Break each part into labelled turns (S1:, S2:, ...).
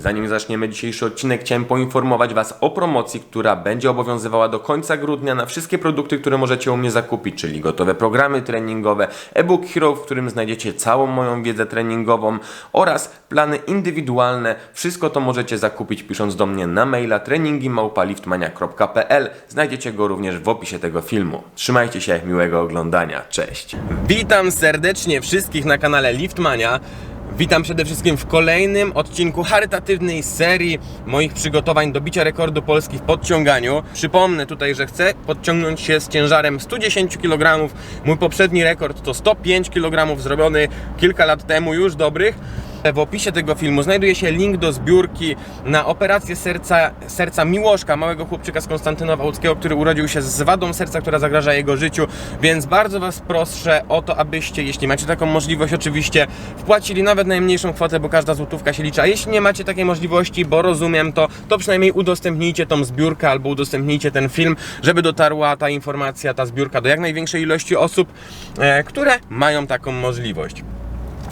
S1: Zanim zaczniemy dzisiejszy odcinek, chciałem poinformować Was o promocji, która będzie obowiązywała do końca grudnia na wszystkie produkty, które możecie u mnie zakupić, czyli gotowe programy treningowe, e-book Hero, w którym znajdziecie całą moją wiedzę treningową oraz plany indywidualne. Wszystko to możecie zakupić pisząc do mnie na maila treningimałpaliftmania.pl. Znajdziecie go również w opisie tego filmu. Trzymajcie się, miłego oglądania. Cześć. Witam serdecznie wszystkich na kanale Liftmania. Witam przede wszystkim w kolejnym odcinku charytatywnej serii moich przygotowań do bicia rekordu Polski w podciąganiu. Przypomnę tutaj, że chcę podciągnąć się z ciężarem 110 kg. Mój poprzedni rekord to 105 kg zrobiony kilka lat temu, już dobrych. W opisie tego filmu znajduje się link do zbiórki na operację serca, serca Miłoszka, małego chłopczyka z Konstantynowa Łódzkiego, który urodził się z wadą serca, która zagraża jego życiu. Więc bardzo Was proszę o to, abyście, jeśli macie taką możliwość, oczywiście wpłacili nawet najmniejszą kwotę, bo każda złotówka się liczy. A jeśli nie macie takiej możliwości, bo rozumiem to, to przynajmniej udostępnijcie tą zbiórkę albo udostępnijcie ten film, żeby dotarła ta informacja, ta zbiórka do jak największej ilości osób, e, które mają taką możliwość.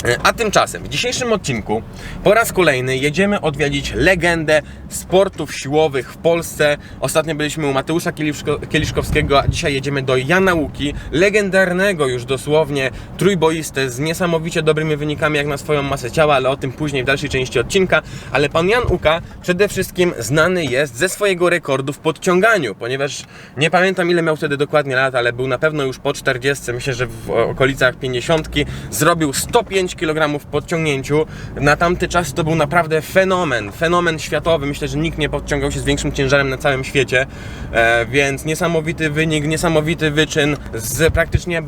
S1: E, A tymczasem w dzisiejszym odcinku po raz kolejny jedziemy odwiedzić legendę sportów siłowych w Polsce. Ostatnio byliśmy u Mateusza Kieliszko, Kieliszkowskiego, a dzisiaj jedziemy do Jana Łuki, legendarnego już dosłownie trójboistę z niesamowicie dobrymi wynikami jak na swoją masę ciała, ale o tym później w dalszej części odcinka. Ale pan Jan Uka przede wszystkim znany jest ze swojego rekordu w podciąganiu, ponieważ nie pamiętam ile miał wtedy dokładnie lat, ale był na pewno już po 40, myślę, że w okolicach 50 zrobił 105 kg w podciągnięciu. Na tamty czas to był naprawdę fenomen, fenomen światowy. Myślę, że nikt nie podciągał się z większym ciężarem na całym świecie, e, więc niesamowity wynik, niesamowity wyczyn z praktycznie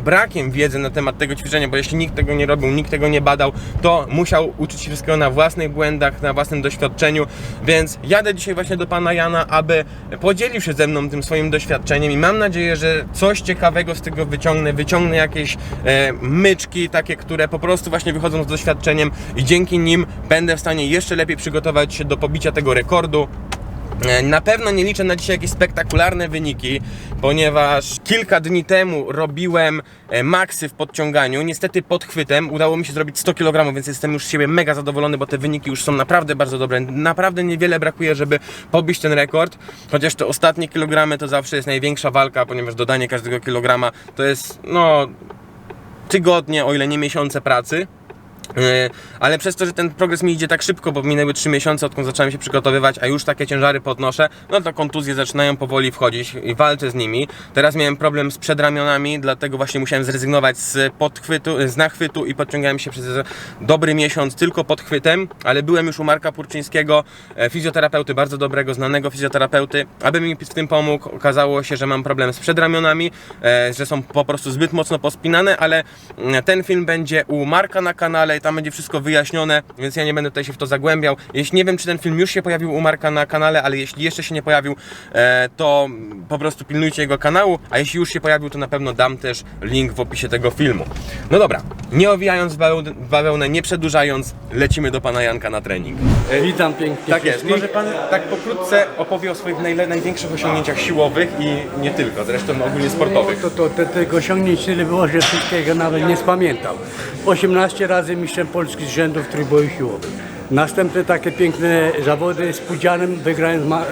S1: brakiem wiedzy na temat tego ćwiczenia, bo jeśli nikt tego nie robił, nikt tego nie badał, to musiał uczyć się wszystkiego na własnych błędach, na własnym doświadczeniu, więc jadę dzisiaj właśnie do pana Jana, aby podzielił się ze mną tym swoim doświadczeniem i mam nadzieję, że coś ciekawego z tego wyciągnę, wyciągnę jakieś e, myczki, takie, które po prostu właśnie wychodzą z doświadczeniem i dzięki nim będę w stanie jeszcze lepiej przygotować się do pobicia tego rekordu. E, Na pewno nie liczę na dzisiaj jakieś spektakularne wyniki, ponieważ kilka dni temu robiłem e, maksy w podciąganiu. Niestety pod chwytem udało mi się zrobić 100 kg, więc jestem już z siebie mega zadowolony, bo te wyniki już są naprawdę bardzo dobre. Naprawdę niewiele brakuje, żeby pobić ten rekord. Chociaż te ostatnie kilogramy to zawsze jest największa walka, ponieważ dodanie każdego kilograma to jest no tygodnie, o ile nie miesiące pracy. Yy, Ale przez to, że ten progres mi idzie tak szybko, bo minęły 3 miesiące, odkąd zacząłem się przygotowywać, a już takie ciężary podnoszę, no to kontuzje zaczynają powoli wchodzić i walczę z nimi. Teraz miałem problem z przedramionami, dlatego właśnie musiałem zrezygnować z podchwytu, z nachwytu i podciągałem się przez dobry miesiąc tylko podchwytem, ale byłem już u Marka Purczyńskiego, e, fizjoterapeuty, bardzo dobrego, znanego fizjoterapeuty, aby mi w tym pomógł. Okazało się, że mam problem z przedramionami, e, że są po prostu zbyt mocno pospinane, ale mm, ten film będzie u Marka na kanale tam będzie wszystko wyjaśnione, więc ja nie będę tutaj się w to zagłębiał. Jeśli nie wiem, czy ten film już się pojawił u Marka na kanale, ale jeśli jeszcze się nie pojawił, e, to po prostu pilnujcie jego kanału, a jeśli już się pojawił, to na pewno dam też link w opisie tego filmu. No dobra, nie owijając bawełnę, nie przedłużając, lecimy do pana Janka na trening.
S2: Witam pięknie.
S1: Tak jest. Może pan tak pokrótce opowie o swoich największych osiągnięciach siłowych i nie tylko, zresztą ogólnie sportowych.
S2: To, to, te, tego osiągnięć tyle było, że wszystkiego nawet nie spamiętał. 18 razy mistrzem Polski z rzędu w trójboju siłowym. Następne takie piękne zawody z Pudzianem wygrałem, z e,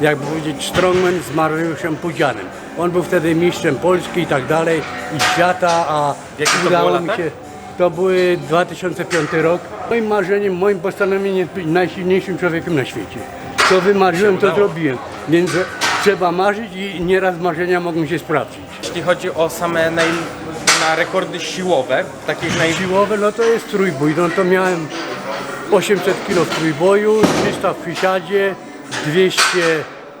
S2: jakby powiedzieć, strongman z Mariuszem Pudzianem. On był wtedy mistrzem Polski i tak dalej, i świata, a
S1: Jakie to
S2: udało mi się... To były 2005 rok. Moim marzeniem, moim postanowieniem być najsilniejszym człowiekiem na świecie. Co wymarzyłem, to zrobiłem. Więc trzeba marzyć i nieraz marzenia mogą się sprawdzić.
S1: Jeśli chodzi o same naj, na rekordy siłowe, takich naj...
S2: Siłowe, no to jest trójbój. No to miałem 800 kg w trójboju, 300 w przysiadzie, 200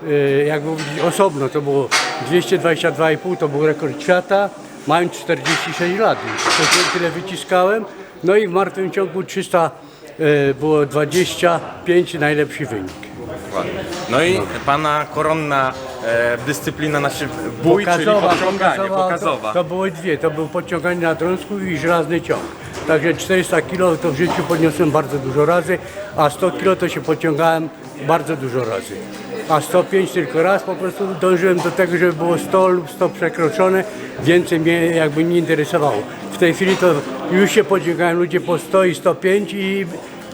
S2: e, jak mówić osobno, to było 222,5 to był rekord świata, mając 46 lat. To tyle wyciskałem. No i w martwym ciągu 300 e, było 25 najlepszy wynik.
S1: No i pana koronna e, dyscyplina, znaczy bój, czyli podciąganie, pokazowa.
S2: To, to były dwie, to był podciąganie na drążku i żelazny ciąg. Także 400 kg to w życiu podniosłem bardzo dużo razy, a 100 kg to się podciągałem bardzo dużo razy. A 105 tylko raz, po prostu dążyłem do tego, żeby było 100 lub 100 przekroczone, więcej mnie jakby nie interesowało. W tej chwili to już się podciągają ludzie po 100 i 105 i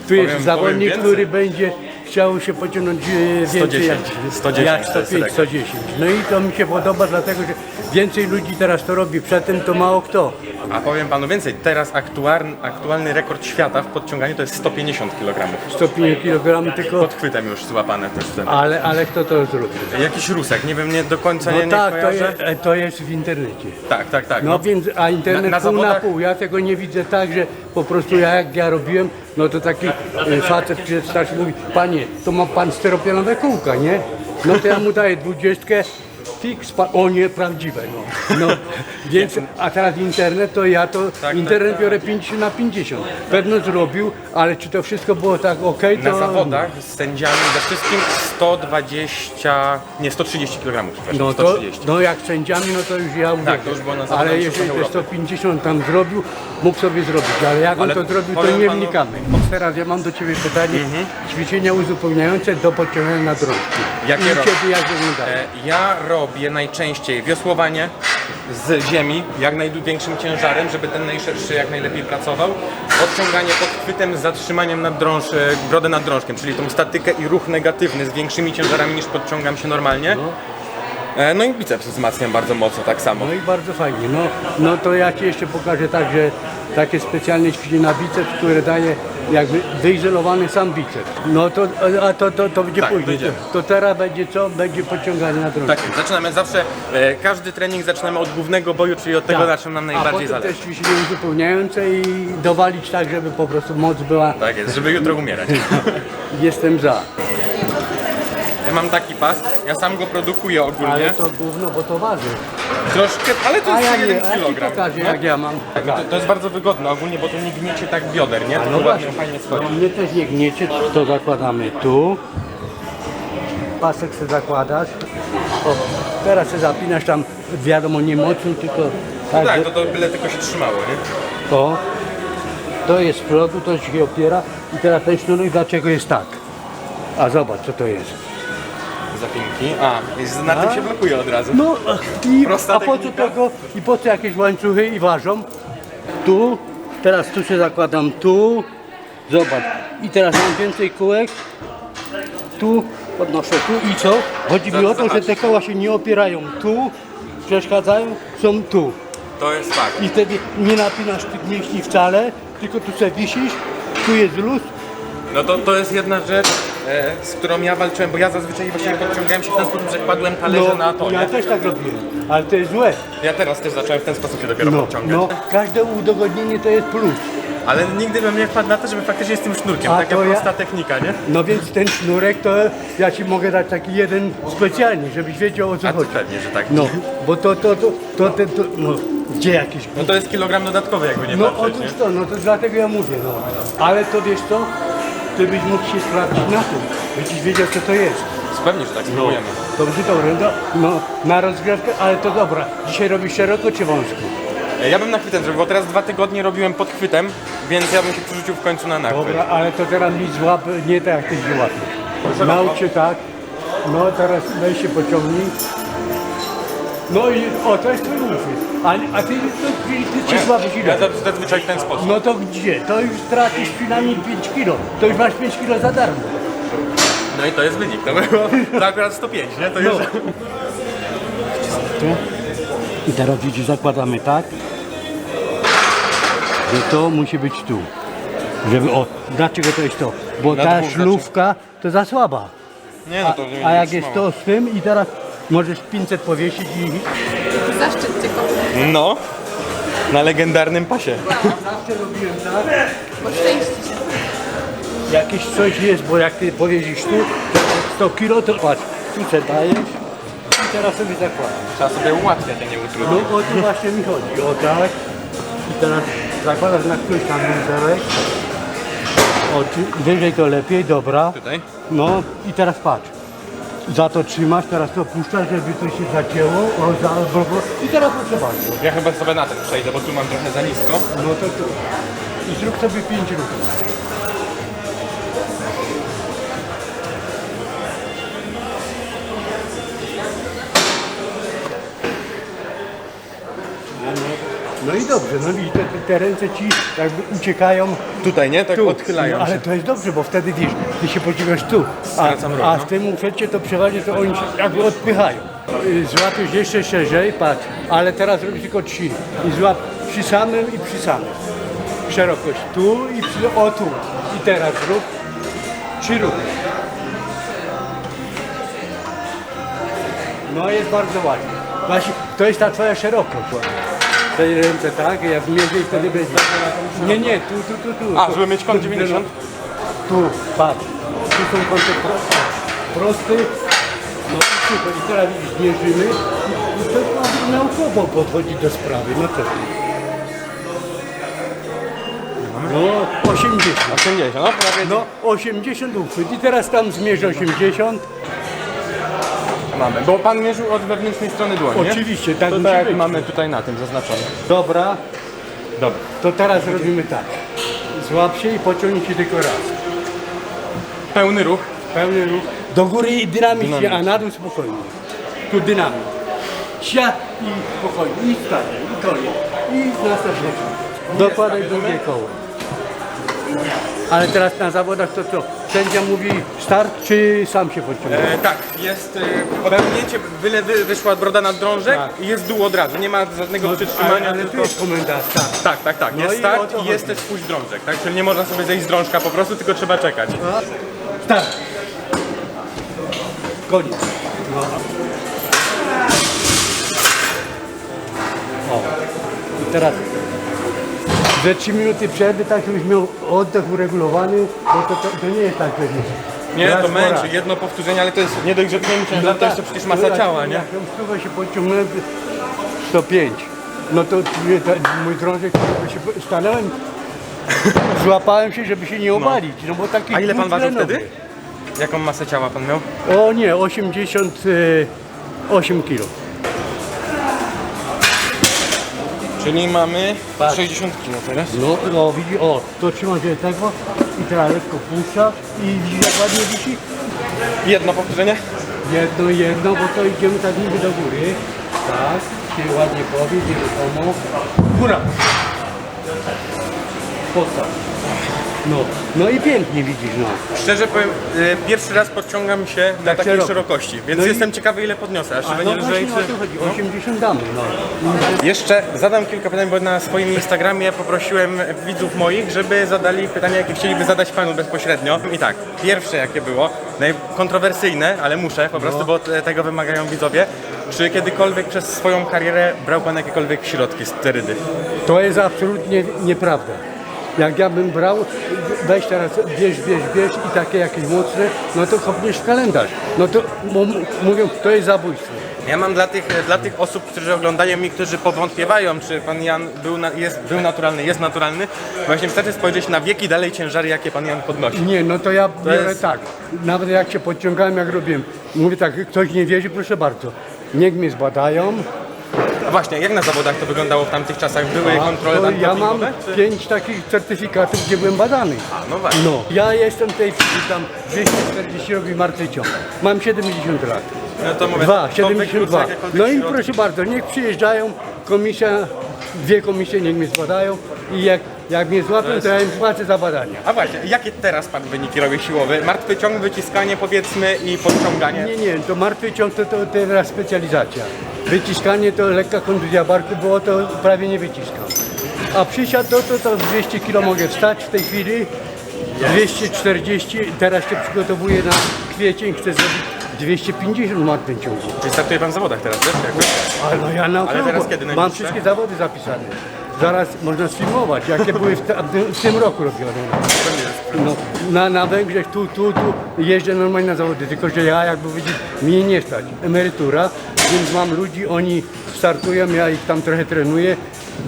S2: Tu jest
S1: Powiem-
S2: zawodnik, który będzie chciał się pociągnąć e, więcej
S1: 110,
S2: jak,
S1: 110
S2: jak
S1: to jest
S2: 105,
S1: rekord.
S2: 110. No i to mi się podoba, dlatego że więcej ludzi teraz to robi. Przedtem to mało kto.
S1: A powiem panu więcej, teraz aktualny, aktualny rekord świata w podciąganiu to jest 150 kg.
S2: 105 kg tylko,
S1: Pod chwytem już złapane też
S2: ale, ale kto to zrobił?
S1: Jakiś rusek, nie wiem, nie do końca
S2: No
S1: nie, nie
S2: tak, to
S1: kojarzę.
S2: jest, e, to jest w internecie.
S1: Tak, tak, tak.
S2: No więc, a internet
S1: Na- na
S2: pół na
S1: zawodach-
S2: pół. Ja tego nie widzę tak, że po prostu ja, jak ja robiłem, no to taki e, facet przyszedł starszy mówi, panie, to ma pan steropianowe kółka, nie? No to ja mu daję dwudziestkę, fix, o nie, prawdziwe, no. no. Więc, a teraz internet, to ja to,
S1: tak,
S2: internet
S1: tak.
S2: biorę 50 na 50. Pewno zrobił, ale czy to wszystko było tak ok, to...
S1: Na zawodach z sędziami ze wszystkim 120, nie 130 kg, przepraszam,
S2: No to,
S1: 130.
S2: no jak sędziami, no to już ja uwierzę.
S1: to już było na zawodach
S2: Ale jeżeli te
S1: Europy.
S2: 150 tam zrobił, mógł sobie zrobić, ale jak
S1: Ale
S2: on to zrobił, to
S1: powiem
S2: nie
S1: panu-
S2: wnikamy. Teraz ja mam do Ciebie pytanie, ćwiczenia uzupełniające do podciągania na drążki.
S1: Jakie
S2: I
S1: robisz?
S2: Ciebie jak wyglądają?
S1: E, Ja robię najczęściej wiosłowanie z ziemi, jak największym ciężarem, żeby ten najszerszy jak najlepiej pracował. Odciąganie pod chwytem z zatrzymaniem nad drąż, e, brodę nad drążkiem, czyli tą statykę i ruch negatywny z większymi ciężarami niż podciągam się normalnie. E, No i biceps wzmacniam bardzo mocno tak samo.
S2: No i bardzo fajnie. No, no to ja Ci jeszcze pokażę także takie specjalne ćwiczenie na biceps, które daje jakby wyizolowany sam biceps. No to, a to, to, to będzie
S1: Tak,
S2: później.
S1: dojdziemy.
S2: To, to teraz będzie co? Będzie podciąganie na drążki.
S1: Tak, zaczynamy zawsze, e, każdy trening zaczynamy od głównego boju, czyli od tego, na czym nam
S2: Tak. A
S1: najbardziej
S2: potem
S1: zależy.
S2: też ćwiczenia uzupełniające i dowalić tak, żeby po prostu moc była.
S1: Tak jest, żeby jutro umierać.
S2: Jestem za.
S1: Ja mam taki pas, ja sam go produkuję ogólnie.
S2: Ale to gówno, bo to waży.
S1: Troszkę, ale to
S2: A
S1: jest
S2: ja nie,
S1: 1
S2: a ja ci
S1: kg.
S2: pokażę jak ja mam.
S1: Tak, to, to jest bardzo wygodne ogólnie, bo to nie gniecie tak bioder, nie?
S2: No
S1: To
S2: właśnie,
S1: ładnie, fajnie
S2: no,
S1: schodzi.
S2: mnie też nie gniecie, to zakładamy tu. Pasek sobie zakładasz. O, teraz się zapinasz tam, wiadomo, nie mocno, tylko tak,
S1: Tak,
S2: że-
S1: to, to byle tylko się trzymało, nie?
S2: to. To jest z przodu, to się opiera. I teraz ten sznurek, dlaczego jest tak? A zobacz, co to jest.
S1: Zapinki. A, jest, na tym się blokuje od razu.
S2: No i
S1: Prosta
S2: a po co
S1: technika.
S2: tego i po co jakieś łańcuchy i ważą? Tu, teraz tu się zakładam tu. Zobacz. I teraz mam więcej kółek. Tu podnoszę tu i co? Chodzi mi o to, że te koła się nie opierają tu, przeszkadzają, są tu.
S1: To jest fakt.
S2: I wtedy nie napinasz tych mięśni wcale, tylko tu sobie wisisz, tu jest luz,
S1: No to, to jest jedna rzecz, z którą ja walczyłem, bo ja zazwyczaj właśnie podciągałem się w ten sposób, że kładłem talerze na to,
S2: No, ja
S1: nie?
S2: też tak robiłem, ale to jest złe.
S1: Ja teraz też zacząłem w ten sposób się dopiero
S2: No,
S1: podciągać.
S2: no, każde udogodnienie to jest plus.
S1: Ale nigdy bym nie wpadł na to, żeby faktycznie z tym sznurkiem.
S2: A
S1: Taka
S2: to ja-
S1: prosta technika, nie?
S2: No więc ten sznurek to ja ci mogę dać taki jeden specjalnie, żebyś wiedział o co
S1: A to
S2: chodzi.
S1: pewnie, że tak.
S2: No, bo to, to, to, to, to, to no, gdzie jakieś...
S1: No to jest kilogram dodatkowy, jakby nie
S2: No
S1: patrzeć, nie?
S2: otóż to, no to dlatego ja mówię, no. Ale to wiesz co, ty byś mógł się sprawdzić na tym, byś wiedział co to jest.
S1: Pewnie, że tak spróbujemy.
S2: Dobrze, dobrze, no, no na rozgrzewkę, ale to dobra. Dzisiaj robisz szeroko czy wąsko?
S1: E, Ja bym na chwytem zrobił, bo teraz dwa tygodnie robiłem pod chwytem, więc ja bym się przerzucił w końcu na nachwyt.
S2: Dobra, ale to teraz mi złap, nie tak jak ty się łapiesz. Naucz się tak. No teraz weź się pociągnij. No i o, to jest twój uchwyt. A, a ty, to, ty, ty się słabisz
S1: Ja
S2: ile?
S1: za- zazwyczaj w ten sposób.
S2: No to gdzie? To już tracisz przynajmniej 5 kilo. To już masz 5 kilo za darmo.
S1: No i to jest wynik, to było to akurat 105, nie? To
S2: No.
S1: już...
S2: I teraz widzisz, zakładamy tak. Że to musi być tu. Żeby, o, dlaczego to jest to? Bo
S1: Na
S2: ta
S1: dwóch
S2: szlówka to za słaba.
S1: Nie, no to nie
S2: a jak jest to z tym i teraz możesz 500 powiesić i
S3: Zaszczyt Cię kocham,
S1: No, na legendarnym pasie.
S2: zawsze robiłem tak.
S3: bo szczęście się.
S2: Jakieś coś jest, bo jak ty powiedzisz tu, to 100 kilo, to patrz, tu se dajesz i teraz sobie zakładasz.
S1: Trzeba sobie ułatwiać, a nie
S2: No
S1: utrudniać.
S2: o to właśnie mi chodzi, o tak. I teraz zakładasz na któryś tam węzełek. O, czy- wyżej to lepiej, dobra.
S1: Tutaj?
S2: No i teraz patrz. Za to trzymasz, teraz to puszczasz, żeby to się zacięło. O, za, bo, bo. I teraz proszę bardzo.
S1: Ja chyba sobie na ten przejdę, bo tu mam trochę za nisko.
S2: No to, to i zrób sobie pięć ruchów. No i dobrze, no widzisz, te, te ręce ci jakby uciekają
S1: Tutaj, nie? Tak
S2: tu.
S1: odchylają
S2: no, ale
S1: się.
S2: to jest dobrze, bo wtedy wiesz, ty się pociągasz tu, a,
S1: ruch,
S2: a
S1: no.
S2: w tym ufecie to przeważnie to oni się jakby odpychają. Y, Złapiesz jeszcze szerzej, patrz, ale teraz robisz tylko trzy i złap przy samym i przy samym. Szerokość tu i przy, o tu. I teraz rób trzy ruchy. No jest bardzo ładnie. Właśnie to jest ta twoja szerokość. Tej ręce tak, jak mierzę i wtedy będzie. Nie, nie, tu, tu, tu, tu.
S1: A, żeby mieć kąt
S2: Tu,
S1: 90?
S2: Tu, patrz. Tu są kąty proste. Prosty. No i super. I teraz widzisz, mierzymy. I to naukowo podchodzi do sprawy. No co ty? No 80.
S1: 80, no prawie
S2: No 80 uchwyt. I teraz tam zmierzę 80.
S1: mamy. Bo pan mierzył od wewnętrznej strony dłoni, nie?
S2: Oczywiście, tak
S1: To
S2: musi
S1: tak jak
S2: być.
S1: mamy tutaj na tym zaznaczone.
S2: Dobra,
S1: Dobra.
S2: to teraz robimy tak. Złap się i pociągnij się tylko raz.
S1: Pełny ruch.
S2: Pełny ruch. Do góry i dynamicznie,
S1: Dynamicznie.
S2: a na dół spokojnie. Tu dynamik. Sia i spokojnie. I stanie. I koniec. I następny. Dokładaj drugie koło. Ale teraz na zawodach to co? Sędzia mówi start, czy sam się podciąga?
S1: E, tak, jest e, odepchnięcie, byle wy, wyszła broda na drążek
S2: Tak.
S1: i jest dół od razu. Nie ma żadnego
S2: ale,
S1: przytrzymania,
S2: ale tu
S1: tylko...
S2: jest komenda start.
S1: Tak, tak, tak.
S2: No
S1: Jest
S2: i o
S1: start
S2: to
S1: i jest też spuść drążek, tak? Czyli nie można sobie zejść z drążka po prostu, tylko trzeba czekać.
S2: Start. Koniec. No. O. I teraz ze 3 minuty przerwy, tak żebyś miał oddech uregulowany, bo to, to, to nie jest tak, że
S1: Nie, to męczy,
S2: raz.
S1: jedno powtórzenie, ale to jest nie dość, że pięć to
S2: tak.
S1: jeszcze przecież masa ciała, nie?
S2: Jak ją się podciągnąłem, 105. No to mój drążek, się stanąłem, złapałem się, żeby się nie obalić, no bo taki
S1: A ile pan ważył wtedy? Jaką masę ciała pan miał?
S2: O nie, 88 kg.
S1: Czyli mamy
S2: Patrz.
S1: 60 kg teraz.
S2: No, no widzi, o, to trzyma się tego i teraz lekko puszcza i widzi jak ładnie wisi.
S1: Jedno powtórzenie?
S2: Jedno, jedno, bo to idziemy tak niby do góry. Tak, się ładnie powiedz, nieruchomo. Góra. Postaw. No, no i pięknie widzisz, no.
S1: Szczerze powiem, y, pierwszy raz podciągam się na takiej
S2: szeroko.
S1: szerokości, więc
S2: No i-
S1: jestem ciekawy ile podniosę, aż
S2: A no
S1: lżej
S2: właśnie o
S1: czy...
S2: to chodzi,
S1: No.
S2: 80 damy, no.
S1: Jeszcze zadam kilka pytań, bo na swoim Instagramie poprosiłem widzów moich, żeby zadali pytania, jakie chcieliby zadać panu bezpośrednio. I tak, pierwsze jakie było, najkontrowersyjne, ale muszę po prostu, bo te- tego wymagają widzowie. Czy kiedykolwiek przez swoją karierę brał pan jakiekolwiek środki, sterydy?
S2: To jest absolutnie nieprawda. Jak ja bym brał, weź teraz, bierz, bierz, bierz i takie jakieś mocne, no to kopniesz w kalendarz. No to mówią, to jest zabójstwo.
S1: Ja mam dla tych, dla tych osób, którzy oglądają i którzy powątpiewają, czy pan Jan był, na, jest, był naturalny, jest naturalny, właśnie wystarczy spojrzeć na wieki dalej ciężary, jakie pan Jan podnosi.
S2: Nie, no to ja biorę
S1: jest-
S2: tak. Nawet jak się podciągałem, jak robiłem. Mówię tak, ktoś nie wierzy, proszę bardzo. Niech mnie zbadają.
S1: A właśnie, jak na zawodach to wyglądało w tamtych czasach? Były
S2: A,
S1: kontrole
S2: to ja mam
S1: czy-
S2: pięć takich certyfikatów, gdzie byłem badany.
S1: A, no właśnie.
S2: No, ja jestem w tej chwili tam 240 robi martwy ciąg. Mam 70 lat.
S1: No to mówię,
S2: Dwa,
S1: to
S2: 72.
S1: wyklucza jakiekolwiek
S2: No i
S1: środki.
S2: proszę bardzo, niech przyjeżdżają, komisja, dwie komisje niech mnie zbadają i jak, jak mnie złapią, to ja im płacę za badania.
S1: A właśnie, jakie teraz pan wyniki robi siłowe? Martwy ciąg, wyciskanie powiedzmy i podciąganie.
S2: Nie, nie, to martwy ciąg to, to teraz specjalizacja. Wyciskanie to lekka kontuzja barku, bo to prawie nie wyciskam. A przysiad to, to, to 200 kg mogę wstać w tej chwili, 240, teraz się przygotowuję na kwiecień, chcę zrobić 250 martwym ciągu.
S1: Czyli startuje pan w zawodach teraz? Jakoś?
S2: Ale no ja na
S1: Ale teraz kiedy
S2: Mam
S1: najbliższe?
S2: wszystkie zawody zapisane. Zaraz można sfilmować, jakie były w, ta- w tym roku robione. No, na, na Węgrzech, tu, tu, tu jeżdżę normalnie na zawody, tylko że ja jakby widzieć, mnie nie stać. Emerytura, więc mam ludzi, oni startują, ja ich tam trochę trenuję.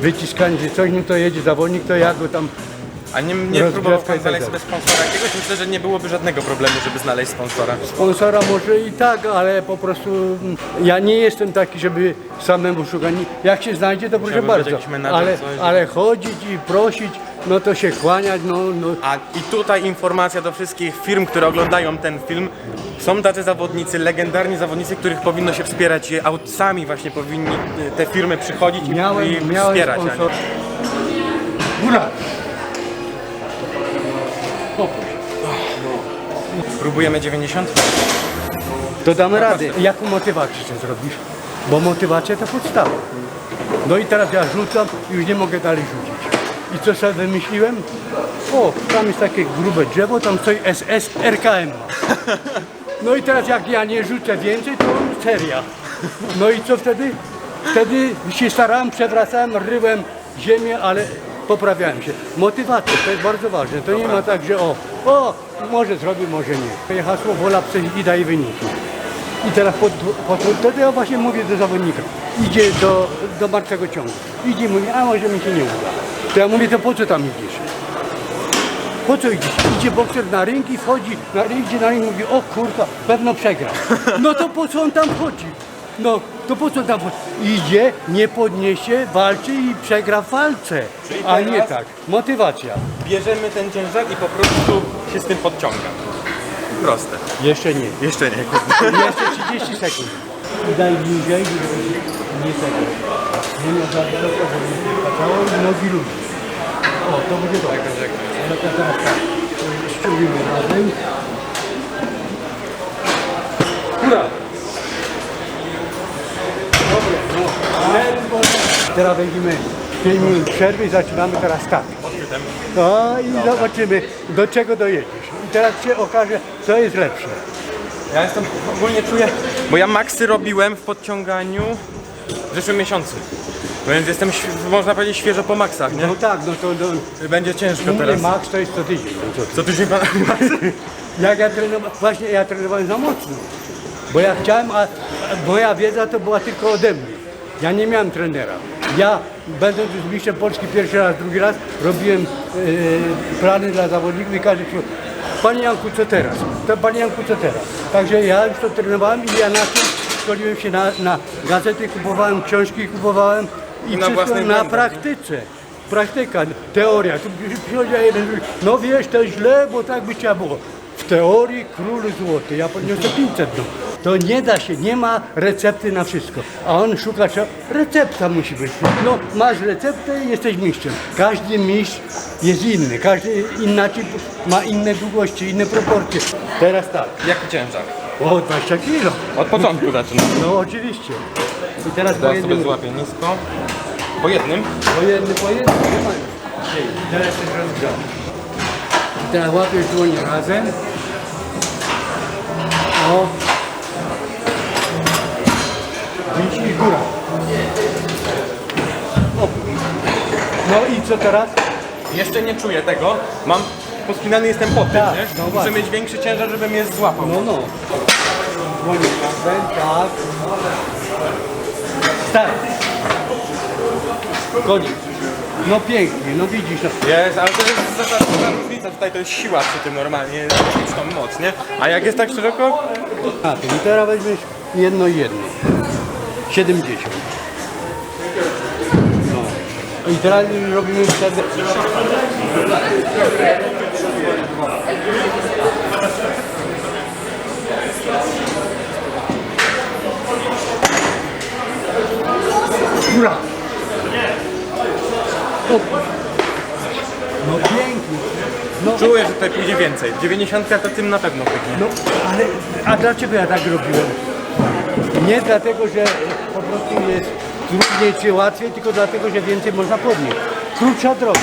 S2: Wyciskanie, że coś nim to jedzie zawodnik, to ja go tam
S1: A nie, nie
S2: Rozgrzewka
S1: próbował
S2: i
S1: pan
S2: tak
S1: znaleźć
S2: dalej.
S1: sobie sponsora jakiegoś? Myślę, że nie byłoby żadnego problemu, żeby znaleźć sponsora.
S2: sponsora może i tak, ale po prostu mm, ja nie jestem taki, żeby samemu szukać. Jak się znajdzie, to proszę
S1: być
S2: bardzo.
S1: jakiś menadżer,
S2: Ale,
S1: coś.
S2: ale chodzić i prosić, no to się kłaniać, no, no
S1: A i tutaj informacja do wszystkich firm, które oglądają ten film. Są tacy zawodnicy, legendarni zawodnicy, których powinno się wspierać. A sami właśnie powinni y, te firmy przychodzić i,
S2: miałem,
S1: i
S2: miałem
S1: wspierać.
S2: sponsor. Góra!
S1: Próbujemy 90?
S2: To damy radę. Jaką motywację zrobisz? Bo motywacja to podstawa. No i teraz ja rzucam i już nie mogę dalej rzucić. I co sobie wymyśliłem? O, tam jest takie grube drzewo, tam stoi SS RKM. No i teraz jak ja nie rzucę więcej, to seria. No i co wtedy? Wtedy się starałem, przewracałem, ryłem ziemię, ale poprawiałem się. Motywacja to jest bardzo ważne. To nie ma tak, że o, o, może zrobię, może nie. To hasło wola psychiki daje wyniki. I teraz pod, pod, to ja właśnie mówię do zawodnika. Idzie do, do martwego ciągu. Idzie mówi, a może mi się nie uda. To ja mówię, to po co tam idziesz? Po co idziesz? Idzie bokser na ring i wchodzi, na, idzie na ring i mówi, o kurwa, pewno przegra. No to po co on tam chodzi? No, to po co tam chodzi? Idzie, nie podniesie, walczy i przegra w walce. A nie
S1: teraz-
S2: tak. Motywacja.
S1: Bierzemy ten ciężar i po prostu się z tym podciąga. Proste.
S2: Jeszcze nie.
S1: Jeszcze nie.
S2: Jeszcze 30 sekund. I daj bliżej, nie tego. Nie miał za wysoko, żeby nie wpadało i nogi ludzi. O, to będzie dobre. No to teraz tak. Ściągniemy razem. Góra! Dobre, no. Teraz będziemy 5 minut przerwy i zaczynamy teraz tak. No i zobaczymy, do czego dojedziesz. I teraz się okaże, co jest lepsze.
S1: Ja jestem ogólnie czuję, bo ja maksy robiłem w podciąganiu w zeszłym miesiącu. Więc jestem, św- można powiedzieć, świeżo po maksach, nie?
S2: No tak, no to no,
S1: Będzie ciężko teraz.
S2: max to jest co tydzień. No co?
S1: Co tydzień pan
S2: Jak ja trenowałem, właśnie ja trenowałem za mocno. Bo ja chciałem, a moja wiedza to była tylko ode mnie. Ja nie miałem trenera. Ja, będąc już mistrzem Polski pierwszy raz, drugi raz, robiłem e, plany dla zawodników i każdy przyszedł. Panie Janku, co teraz? To Panie Janku, co teraz? Także ja już to trenowałem i ja na tym szkoliłem się na, na gazety, kupowałem książki, kupowałem i
S1: Na własnych
S2: na
S1: błędach,
S2: praktyce. Praktyka, teoria. Tu przychodzi jeden, mówi, no wiesz, to źle, bo tak by trzeba było. W teorii król złoty, ja podniosę 500 no. To nie da się, nie ma recepty na wszystko. A on szuka, że recepta musi być. No, masz receptę i jesteś mistrzem. Każdy mistrz jest inny, każdy inaczej ma inne długości, inne proporcje. Teraz tak,
S1: Jaki ciężar?
S2: O 20 kilo.
S1: Od początku zaczynam.
S2: No oczywiście. I teraz po
S1: Teraz
S2: jednym,
S1: sobie złapię nisko. Po jednym.
S2: po jednym, po jednym. nie ma. Teraz jest rozgrzany. Teraz łapiesz dłonie razem. O. Widź i góra. O. No i co teraz?
S1: Jeszcze nie czuję tego. Mam pospinany jestem po tym,
S2: Tak,
S1: nie?
S2: no
S1: Muszę
S2: właśnie.
S1: mieć większy ciężar, żeby mnie złapał.
S2: No, no. Dłonie razem, tak. Start. Koniec. No pięknie, no widzisz. No.
S1: Jest, ale to jest zasadnicza różnica. Tutaj to jest siła przy tym normalnie, tą moc, nie? A jak jest tak szeroko?
S2: A, i teraz weźmiesz jedno i jedno. 70. No. I teraz robimy przerwę. Góra. O. No pięknie. No,
S1: Czuję, że tutaj pójdzie więcej. 90 to tym na pewno pyknie.
S2: no, ale a dlaczego ja tak robiłem? Nie dlatego, że po prostu jest trudniej czy łatwiej, tylko dlatego, że więcej można podnieść. Krótsza droga.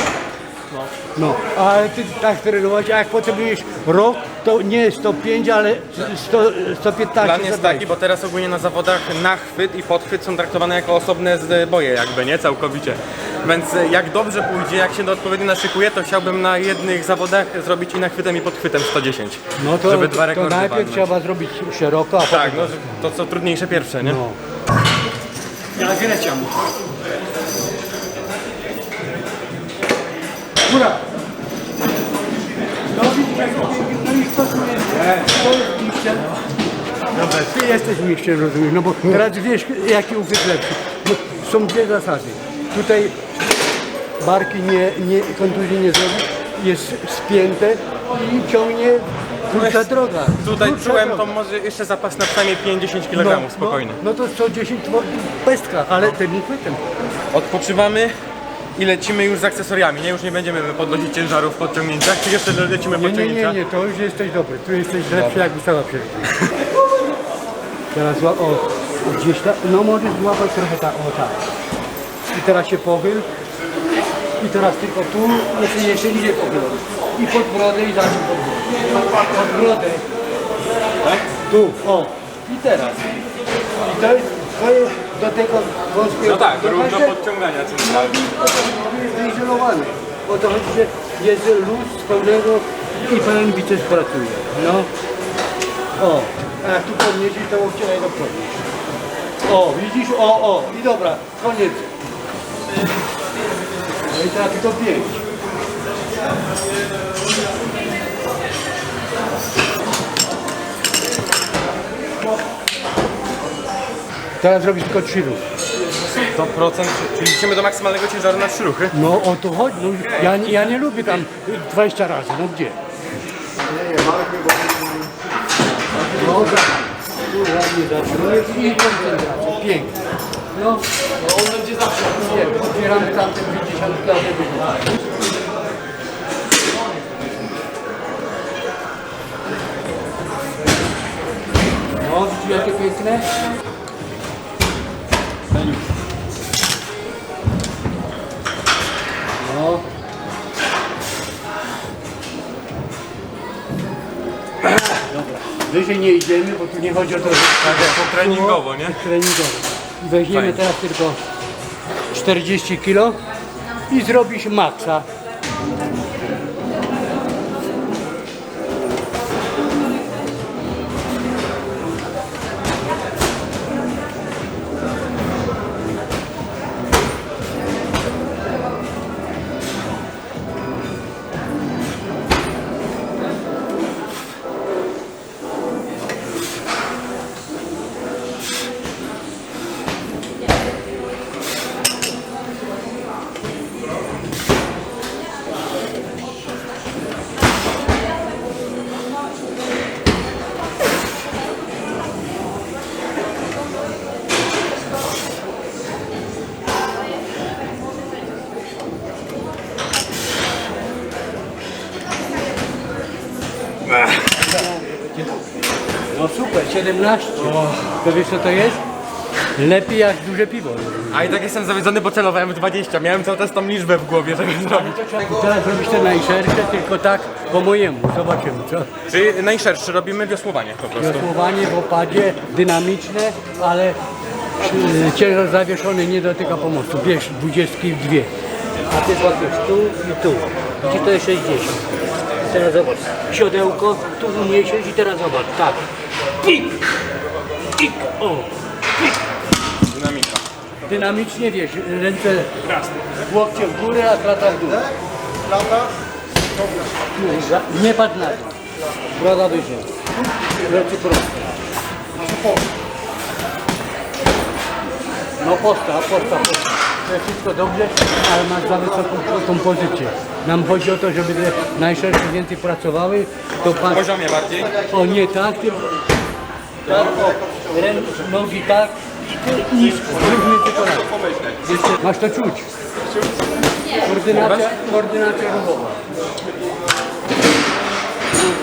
S2: No, ale ty tak trenowałeś, a jak potrzebujesz rok, to nie 105, ale 100, 115.
S1: Plan jest
S2: 120.
S1: taki, bo teraz ogólnie na zawodach nachwyt i podchwyt są traktowane jako osobne z- boje jakby, nie? Całkowicie. Więc e, jak dobrze pójdzie, jak się do odpowiednio naszykuje, to chciałbym na jednych zawodach zrobić i nachwytem i podchwytem 110.
S2: No to,
S1: żeby dwa
S2: to
S1: rekordy
S2: najpierw
S1: walnąć.
S2: trzeba zrobić szeroko, a
S1: Tak,
S2: potem...
S1: no to co trudniejsze pierwsze, nie?
S2: No. Ja greciam. Góra. Widzisz, no jest? Mistrzem? Dobra, ty jesteś mistrzem, rozumiesz, no bo teraz wiesz, jaki uchwyt lepszy. No, są dwie zasady. Tutaj barki nie, nie, kontuzji nie zrobi, jest spięte i ciągnie krótsza droga.
S1: Tutaj
S2: Krótsza
S1: czułem
S2: droga.
S1: to może jeszcze zapas na przynajmniej 5-10 kg, spokojnie.
S2: No, no to 110 to pestka, ale tym chwytem.
S1: Odpoczywamy i lecimy już z akcesoriami, nie? Już nie będziemy podnosić ciężarów w podciągnięciach, czy jeszcze lecimy
S2: Nie, nie,
S1: podciągnięcia?
S2: nie, nie, to już jesteś dobry. Tu jesteś lepszy jak ustawa przed Teraz o, o, gdzieś tam, no możesz złapać trochę tak, o tak. I teraz się pochyl. I teraz tylko tu, jeszcze, jeszcze idzie pochylony. I pod brodę i zacznij pod brodę. Pod brodę. Tak? Tu, o. I teraz. I to jest, to jest do tego wąskiego.
S1: No tak, równo podciągania
S2: no to jest wyizolowany. O to chodzi, że jest luz pełnego i pełen biceps pracuje. No. O, a jak tu podniesiesz, to obcieraj do przodu. O, widzisz? O, o. I dobra, koniec. No i teraz tylko pięć. Teraz robisz tylko trzy ruchy.
S1: 100%, czyli idziemy do maksymalnego ciężaru na 3 ruchy.
S2: No o to chodzi. No, ja, nie- ja nie lubię tam 20 razy. No gdzie? Dobra. Tu ładnie zaczynujesz i koncentracja. Pięknie. No, no on będzie zawsze. Nie, otwieramy tamte 50 kg. No, widzisz jakie piękne? Wyżej nie idziemy, bo tu nie chodzi o to, że
S1: to treningowo, nie?
S2: treningowo. Weźmiemy
S1: Fajnie.
S2: teraz tylko 40 kg i zrobisz maksa. No super, 17. To wiesz co to jest? Lepiej jak duże piwo.
S1: A i tak jestem zawiedzony, bo celowałem w 20. Miałem cały czas tą liczbę w głowie, żeby zrobić.
S2: Teraz robisz te najszersze, tylko tak po mojemu. Zobaczymy co.
S1: Czyli najszerszy robimy wiosłowanie po prostu.
S2: Wiosłowanie w opadzie, dynamiczne, ale y, ciężar zawieszony nie dotyka pomostu. Bierz dwudziestki w dwie. A ty łapiesz tu i tu. Gdzie to jest 60. Teraz zobacz. Siodełko, tu uniesiesz i teraz zobacz. Tak. Pik! Pik! O!
S1: Dynamika.
S2: Dynamicznie wiesz, ręce łokcie w górę, a klata w dół. Za- Nie patrz na to. Broda wyżej. Plecy proste. No postaw, postaw, postaw. To jest wszystko dobrze, ale masz za wysoką tą pozycję. Nam chodzi o to, żeby te najszersze więcej pracowały, to
S1: W
S2: patrz.
S1: poziomie bardziej.
S2: O nie tak, tylko tak, o, ręce, nogi tak nisko, równy tylko raz. Jeszcze masz to czuć. Koordynacja, koordynacja ruchowa.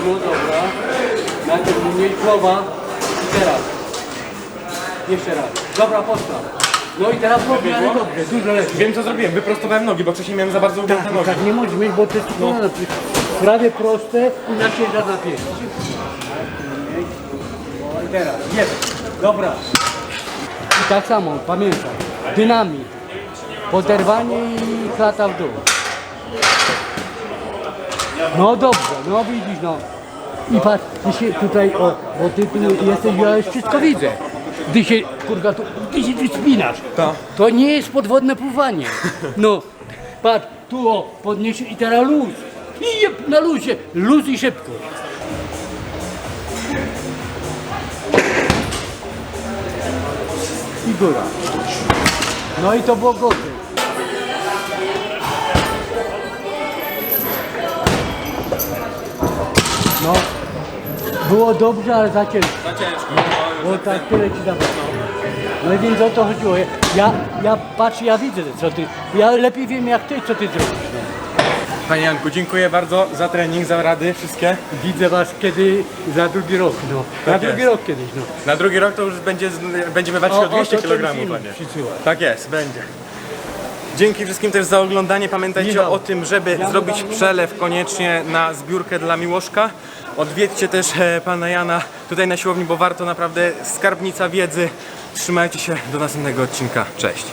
S2: No dobra. Najpierw mniej głowa i teraz. Jeszcze raz. Dobra postaw. No i teraz robię, ale dobrze, dużo lepiej.
S1: Wiem co zrobiłem, wyprostowałem nogi, bo wcześniej miałem za bardzo ugięte
S2: Tak,
S1: nogi.
S2: tak nie możesz mieć, bo to jest no. prawie proste i na ciężar napięcie. O, I teraz, jest. Dobra. I tak samo, pamiętaj. Dynamit. Poderwanie i klata w dół. No dobrze, no widzisz, no. I patrz, ty się tutaj, o, bo ty tu jesteś, ja już wszystko widzę. Ty się, kurwa, tu, ty spinasz.
S1: To
S2: nie jest podwodne pływanie. No, patrz, tu o, podnieś i teraz luz. I jeb, na luzie, luz i szybko. I góra. No i to było gotowe. No, było dobrze, ale za ciężko.
S1: Za ciężko.
S2: No, bo tak tyle ci dawało. No więc o to chodziło. Ja, ja patrzę, ja widzę co ty. Ja lepiej wiem jak ty, co ty zrobisz.
S1: Panie Janku, dziękuję bardzo za trening, za rady wszystkie.
S2: Widzę was kiedy za drugi rok, no. Na
S1: Tak
S2: drugi
S1: jest.
S2: rok kiedyś, no.
S1: Na drugi rok to już będzie, będziemy walczyć o, 200
S2: to ten
S1: kg,
S2: film
S1: panie.
S2: przysyła.
S1: Tak jest, będzie. Dzięki wszystkim też za oglądanie. Pamiętajcie o tym, żeby zrobić przelew koniecznie na zbiórkę dla Miłoszka. Odwiedźcie też e, pana Jana tutaj na siłowni, bo warto naprawdę skarbnica wiedzy. Trzymajcie się do następnego odcinka. Cześć.